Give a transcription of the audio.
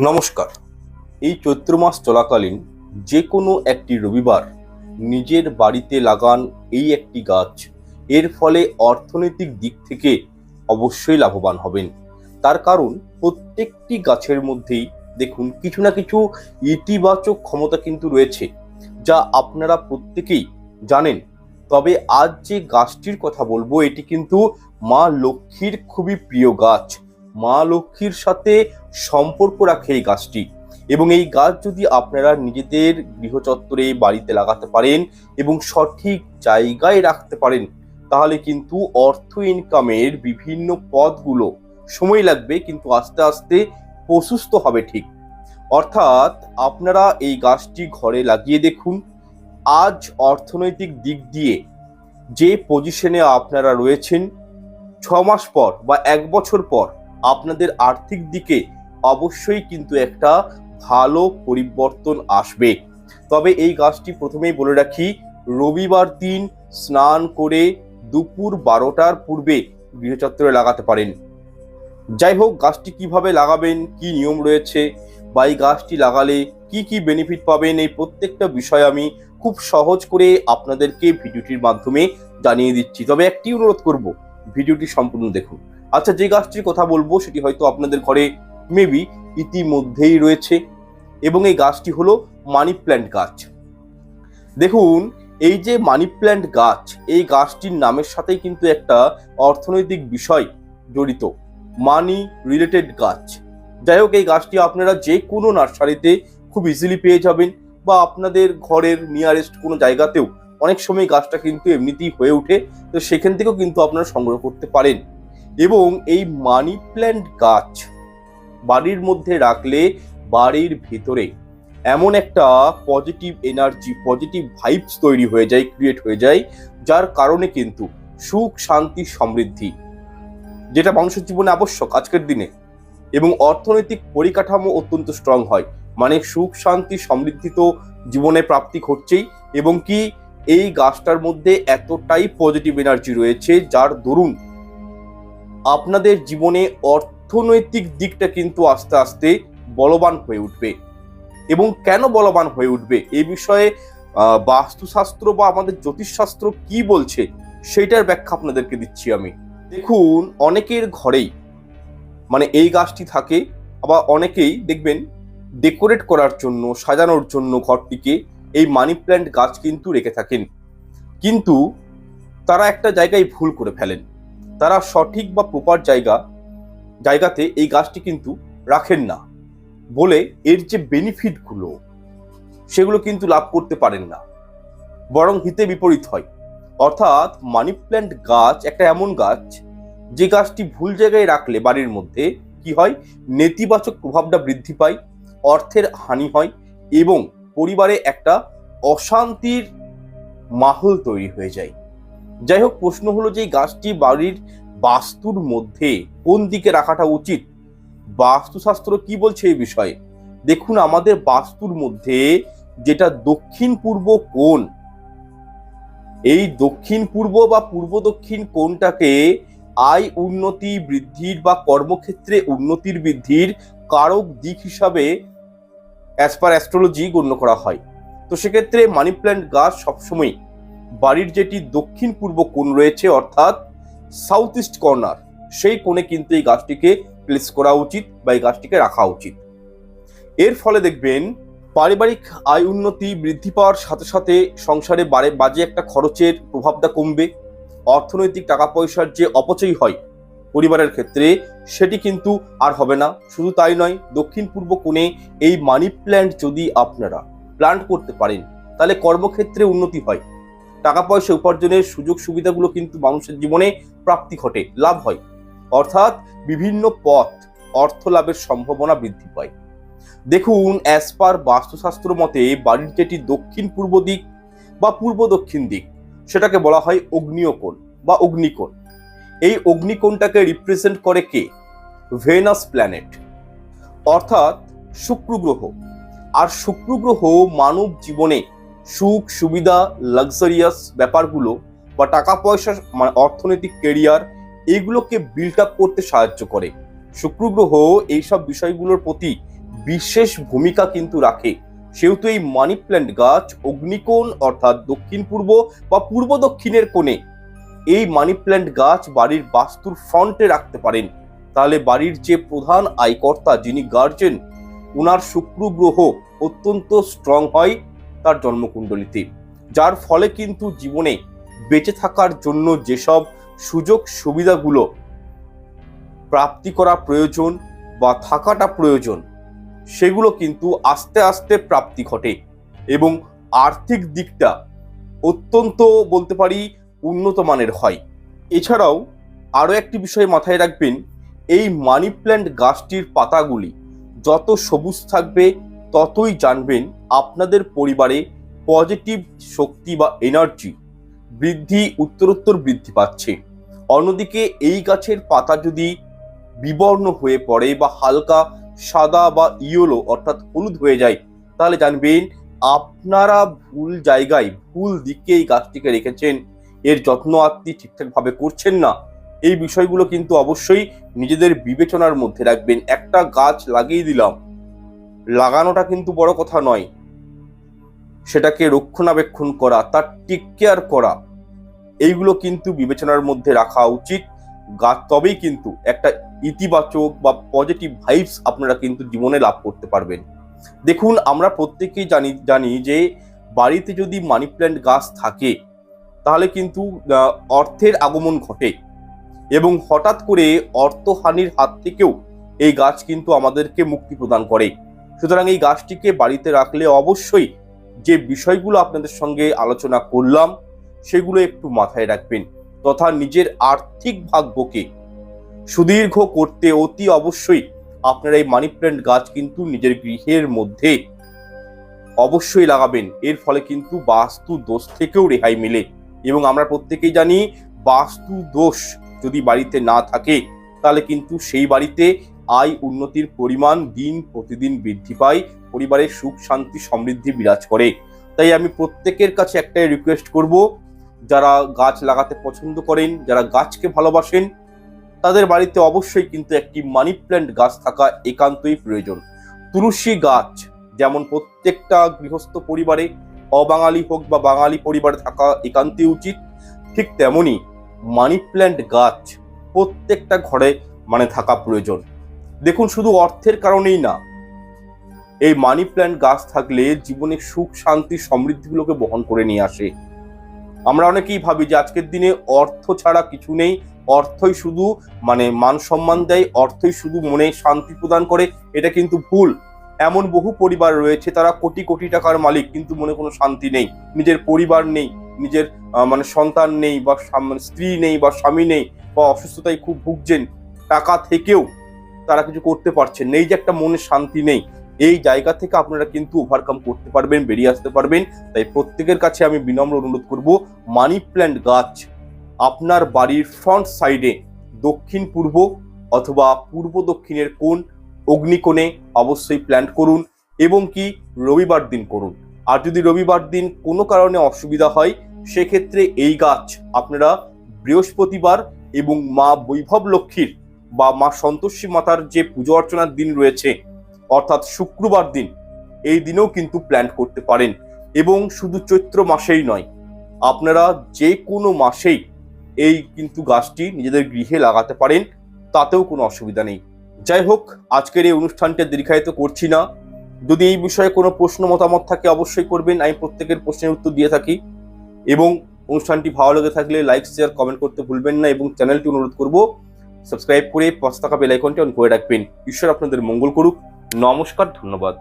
নমস্কার। এই চৈত্র মাস চলাকালীন যে কোনো একটি রবিবার নিজের বাড়িতে লাগান এই একটি গাছ। এর ফলে অর্থনৈতিক দিক থেকে অবশ্যই লাভবান হবেন। তার কারণ, প্রত্যেকটি গাছের মধ্যেই দেখুন কিছু না কিছু ইতিবাচক ক্ষমতা কিন্তু রয়েছে, যা আপনারা প্রত্যেকেই জানেন। তবে আজ যে গাছটির কথা বলব, এটি কিন্তু মা লক্ষ্মীর খুবই প্রিয় গাছ। মা লক্ষ্মীর সাথে সম্পর্ক রাখে এই গাছটি। এবং এই গাছ যদি আপনারা নিজেদের গৃহচত্বরে বাড়িতে লাগাতে পারেন এবং সঠিক জায়গায় রাখতে পারেন, তাহলে কিন্তু অর্থ ইনকামের বিভিন্ন পথগুলো সময় লাগবে, কিন্তু আস্তে আস্তে প্রশস্ত হবে ঠিক। অর্থাৎ আপনারা এই গাছটি ঘরে লাগিয়ে দেখুন। আজ অর্থনৈতিক দিক দিয়ে যে পজিশনে আপনারা রয়েছেন, ছ মাস পর বা এক বছর পর আপনাদের আর্থিক দিকে অবশ্যই কিন্তু একটা ভালো পরিবর্তন আসবে। তবে এই গাছটি প্রথমেই বলে রাখি, রবিবার দিন স্নান করে দুপুর বারোটার পূর্বে গৃহচত্বরে লাগাতে পারেন। যাই হোক, গাছটি কীভাবে লাগাবেন, কি নিয়ম রয়েছে বা এই গাছটি লাগালে কি কি বেনিফিট পাবেন, এই প্রত্যেকটা বিষয় আমি খুব সহজ করে আপনাদেরকে ভিডিওটির মাধ্যমে জানিয়ে দিচ্ছি। তবে একটি অনুরোধ করব, ভিডিওটি সম্পূর্ণ দেখুন। আচ্ছা যে গাছটির কথা বলব, সেটি হয়তো আপনাদের ঘরে মেবি ইতিমধ্যেই রয়েছে এবং এই গাছটি হলো মানি প্ল্যান্ট গাছ। দেখুন, এই যে মানি প্ল্যান্ট গাছ, এই গাছটির নামের সাথেই কিন্তু একটা অর্থনৈতিক বিষয় জড়িত, মানি রিলেটেড গাছ। যাই হোক, এই গাছটি আপনারা যে কোনো নার্সারিতে খুব ইজিলি পেয়ে যাবেন বা আপনাদের ঘরের নিয়ারেস্ট কোনো জায়গাতেও অনেক সময় গাছটা কিন্তু এমনিতেই হয়ে ওঠে, তো সেখান থেকেও কিন্তু আপনারা সংগ্রহ করতে পারেন। এবং এই মানি প্ল্যান্ট গাছ বাড়ির মধ্যে রাখলে বাড়ির ভেতরে এমন একটা পজিটিভ এনার্জি, পজিটিভ ভাইবস তৈরি হয়ে যায়, ক্রিয়েট হয়ে যায়, যার কারণে কিন্তু সুখ, শান্তি, সমৃদ্ধি, যেটা মানুষের জীবনে আবশ্যক আজকের দিনে এবং অর্থনৈতিক পরিকাঠামো অত্যন্ত স্ট্রং হয়। মানে সুখ, শান্তি, সমৃদ্ধি তো জীবনে প্রাপ্তি ঘটছেই এবং কি এই গাছটার মধ্যে এতটাই পজিটিভ এনার্জি রয়েছে, যার দরুন আপনাদের জীবনে অর্থনৈতিক দিকটা কিন্তু আস্তে আস্তে বলবান হয়ে উঠবে। এবং কেন বলবান হয়ে উঠবে? এই বিষয়ে বাস্তুশাস্ত্র বা আমাদের জ্যোতিষশাস্ত্র কি বলছে, সেইটার ব্যাখ্যা আপনাদেরকে দিচ্ছি আমি। দেখুন, অনেকের ঘরেই মানে এই গাছটি থাকে, আবার অনেকেই দেখবেন, ডেকোরেট করার জন্য, সাজানোর জন্য ঘরটিকে এই মানি প্ল্যান্ট গাছ কিন্তু রেখে থাকেন। কিন্তু তারা একটা জায়গায় ভুল করে ফেলেন। তারা সঠিক বা প্রপার জায়গা, জায়গাতে এই গাছটি কিন্তু রাখেন না বলে এর যে বেনিফিটগুলো সেগুলো কিন্তু লাভ করতে পারেন না। বরং হিতে বিপরীত হয়। অর্থাৎ মানি প্ল্যান্ট গাছ একটা এমন গাছ, যে গাছটি ভুল জায়গায় রাখলে বাড়ির মধ্যে কি হয়? নেতিবাচক প্রভাবটা বৃদ্ধি পায়, অর্থের হানি হয় এবং পরিবারে একটা অশান্তির মাহল তৈরি হয়ে যায়। যাই হোক প্রশ্ন হলো যে গাছটি বাড়ির বাস্তুর মধ্যে কোন দিকে রাখাটা উচিত? বাস্তুশাস্ত্র কি বলছে এই বিষয়ে? দেখুন, আমাদের বাস্তুর মধ্যে যেটা দক্ষিণ পূর্ব কোণ, এই দক্ষিণ পূর্ব বা পূর্ব দক্ষিণ কোণটাকে আয় উন্নতি বৃদ্ধির বা কর্মক্ষেত্রে উন্নতির বৃদ্ধির কারক দিক হিসাবে অ্যাজ পার অ্যাস্ট্রোলজি গণ্য করা হয়। তো সেক্ষেত্রে মানি প্ল্যান্ট গাছ সবসময় বাড়ির যেটি দক্ষিণ পূর্ব কোণ রয়েছে, অর্থাৎ সাউথ ইস্ট কর্নার সেই কোণে কিন্তু এই গাছটিকে প্লেস করা উচিত বা এই গাছটিকে রাখা উচিত। এর ফলে দেখবেন পারিবারিক আয় উন্নতি বৃদ্ধি পাওয়ার সাথে সাথে সংসারে বাড়ে বাজে একটা খরচের প্রভাবটা কমবে। অর্থনৈতিক টাকা পয়সার যে অপচয় হয় পরিবারের ক্ষেত্রে, সেটি কিন্তু আর হবে না। শুধু তাই নয়, দক্ষিণ পূর্ব কোণে এই মানি প্ল্যান্ট যদি আপনারা প্ল্যান্ট করতে পারেন, তাহলে কর্মক্ষেত্রে উন্নতি হয়। টাকা পয়সা উপার্জনের সুযোগ সুবিধাগুলো কিন্তু মানুষের জীবনে প্রাপ্তি ঘটে, লাভ হয়। অর্থাৎ বিভিন্ন পথ অর্থ লাভের সম্ভাবনা বৃদ্ধি পায়। দেখুন অ্যাজ পার বাস্তুশাস্ত্র মতে বাড়ির যেটি দক্ষিণ পূর্ব দিক বা পূর্ব দক্ষিণ দিক, সেটাকে বলা হয় অগ্নিয়কোণ বা অগ্নিকোণ। এই অগ্নিকোণটাকে রিপ্রেজেন্ট করে কে? ভেনাস প্ল্যানেট অর্থাৎ শুক্র গ্রহ। আর শুক্র গ্রহ মানব জীবনে সুখ, সুবিধা লাক্সারিয়াস ব্যাপারগুলো বা টাকা পয়সা মানে অর্থনৈতিক কেরিয়ার এইগুলোকে বিল্ড আপ করতে সাহায্য করে। শুক্র গ্রহ এইসব বিষয়গুলোর প্রতি বিশেষ ভূমিকা কিন্তু রাখে। সেহেতু এই মানি প্ল্যান্ট গাছ অগ্নিকোণ অর্থাৎ দক্ষিণ পূর্ব বা পূর্ব দক্ষিণের কোণে এই মানি প্ল্যান্ট গাছ বাড়ির বাস্তুর ফ্রন্টে রাখতে পারেন। তাহলে বাড়ির যে প্রধান আয়কর্তা যিনি গার্জেন ওনার শুক্র গ্রহ অত্যন্ত স্ট্রং হয়। তার জন্মকুণ্ডলিতে, যার ফলে কিন্তু জীবনে বেঁচে থাকার জন্য যেসব সুযোগ সুবিধাগুলো প্রাপ্তি করা প্রয়োজন বা থাকাটা প্রয়োজন, সেগুলো কিন্তু আস্তে আস্তে প্রাপ্তি ঘটে এবং আর্থিক দিকটা অত্যন্ত বলতে পারি উন্নত মানের হয়। এছাড়াও আরও একটি বিষয় মাথায় রাখবেন, এই মানি প্ল্যান্ট গাছটির পাতাগুলি যত সবুজ থাকবে ততই জানবেন আপনাদের পরিবারে পজিটিভ শক্তি বা এনার্জি বৃদ্ধি, উত্তরোত্তর বৃদ্ধি পাচ্ছে। অন্যদিকে এই গাছের পাতা যদি বিবর্ণ হয়ে পড়ে বা হালকা সাদা বা ইয়েলো অর্থাৎ হলুদ হয়ে যায়, তাহলে জানবেন আপনারা ভুল জায়গায় ভুল দিকে এই গাছটিকে রেখেছেন। এর যত্ন আত্মি ঠিকঠাকভাবে করছেন না। এই বিষয়গুলো কিন্তু অবশ্যই নিজেদের বিবেচনার মধ্যে রাখবেন। একটা গাছ লাগিয়ে দিলাম লাগানোটা কিন্তু বড় কথা নয়। সেটাকে রক্ষণাবেক্ষণ করা, তার টেক কেয়ার করা, এইগুলো কিন্তু বিবেচনার মধ্যে রাখা উচিত। গাছ তবেই কিন্তু একটা ইতিবাচক বা পজিটিভ ভাইবস আপনারা কিন্তু জীবনে লাভ করতে পারবেন। দেখুন, আমরা প্রত্যেকেই জানি জানি যে বাড়িতে যদি মানি প্ল্যান্ট গাছ থাকে, তাহলে কিন্তু অর্থের আগমন ঘটে। এবং হঠাৎ করে অর্থহানির হাত থেকেও এই গাছ কিন্তু আমাদেরকে মুক্তি প্রদান করে। সুতরাং এই গাছটিকে বাড়িতে রাখলে অবশ্যই যে বিষয়গুলো আপনাদের সঙ্গে আলোচনা করলাম, সেগুলো একটু মাথায় রাখবেন তথা নিজের আর্থিক ভাগ্যকে সুদীর্ঘ করতে অতি অবশ্যই আপনারা এই মানি প্ল্যান্ট গাছ কিন্তু নিজের গৃহের মধ্যে অবশ্যই লাগাবেন। এর ফলে কিন্তু বাস্তু দোষ থেকেও রেহাই মেলে এবং আমরা প্রত্যেকেই জানি বাস্তু দোষ যদি বাড়িতে না থাকে, তাহলে কিন্তু সেই বাড়িতে আয় উন্নতির পরিমাণ দিন প্রতিদিন বৃদ্ধি পায়, পরিবারের সুখ, শান্তি, সমৃদ্ধি বিরাজ করে। তাই আমি প্রত্যেকের কাছে একটাই রিকোয়েস্ট করব, যারা গাছ লাগাতে পছন্দ করেন, যারা গাছকে ভালোবাসেন, তাদের বাড়িতে অবশ্যই কিন্তু একটি মানি প্ল্যান্ট গাছ থাকা একান্তই প্রয়োজন। তুলসী গাছ, যেমন প্রত্যেকটা গৃহস্থ পরিবারে, অবাঙালি হোক বা বাঙালি পরিবারে থাকা একান্তই উচিত, ঠিক তেমনি মানি প্ল্যান্ট গাছ প্রত্যেকটা ঘরে মানে থাকা প্রয়োজন। দেখুন, শুধু অর্থের কারণেই না, এই মানি প্ল্যান্ট গাছ থাকলে জীবনে সুখ, শান্তি, সমৃদ্ধিগুলোকে বহন করে নিয়ে আসে। আমরা অনেকেই ভাবি যে আজকের দিনে অর্থ ছাড়া কিছু নেই, অর্থই শুধু মানে মান সম্মান দেয়, অর্থই শুধু মনে শান্তি প্রদান করে, এটা কিন্তু ভুল। এমন বহু পরিবার রয়েছে, তারা কোটি কোটি টাকার মালিক, কিন্তু মনে কোনো শান্তি নেই। নিজের পরিবার নেই, নিজের মানে সন্তান নেই, বা স্ত্রী নেই, বা স্বামী নেই, বা অসুস্থতায় খুব ভুগছেন, টাকা থেকেও তারা কিছু করতে পারছেন নেই যে একটা মনে শান্তি নেই, এই জায়গা থেকে আপনারা কিন্তু ওভারকাম করতে পারবেন, বেরিয়ে আসতে পারবেন। তাই প্রত্যেকের কাছে আমি বিনম্র অনুরোধ করব, মানি প্ল্যান্ট গাছ আপনার বাড়ির ফ্রন্ট সাইডে দক্ষিণ পূর্ব অথবা পূর্ব দক্ষিণের কোণ, অগ্নিকোণে অবশ্যই প্ল্যান্ট করুন এবং কি রবিবার দিন করুন। আর যদি রবিবার দিন কোনো কারণে অসুবিধা হয়, সেক্ষেত্রে এই গাছ আপনারা বৃহস্পতিবার এবং মা বৈভব লক্ষ্মীর বা মা সন্তোষী মাতার যে পুজো অর্চনার দিন রয়েছে, অর্থাৎ শুক্রবার দিন, এই দিনেও কিন্তু প্ল্যান করতে পারেন। এবং শুধু চৈত্র মাসেই নয়, আপনারা যে কোনো মাসেই এই কিন্তু গাছটি নিজেদের গৃহে লাগাতে পারেন, তাতেও কোনো অসুবিধা নেই। যাই হোক, আজকের এই অনুষ্ঠানটা দীর্ঘায়িত করছি না। যদি এই বিষয়ে কোনো প্রশ্ন, মতামত থাকে অবশ্যই করবেন, আমি প্রত্যেকের প্রশ্নের উত্তর দিয়ে থাকি। এবং অনুষ্ঠানটি ভালো লেগে থাকলে লাইক শেয়ার কমেন্ট করতে ভুলবেন না এবং চ্যানেলটি অনুরোধ করব সাবস্ক্রাইব করে পাঁচ টাকা বেলাইকনটি অন করে রাখবেন। ঈশ্বর আপনাদের মঙ্গল করুক। নমস্কার ধন্যবাদ।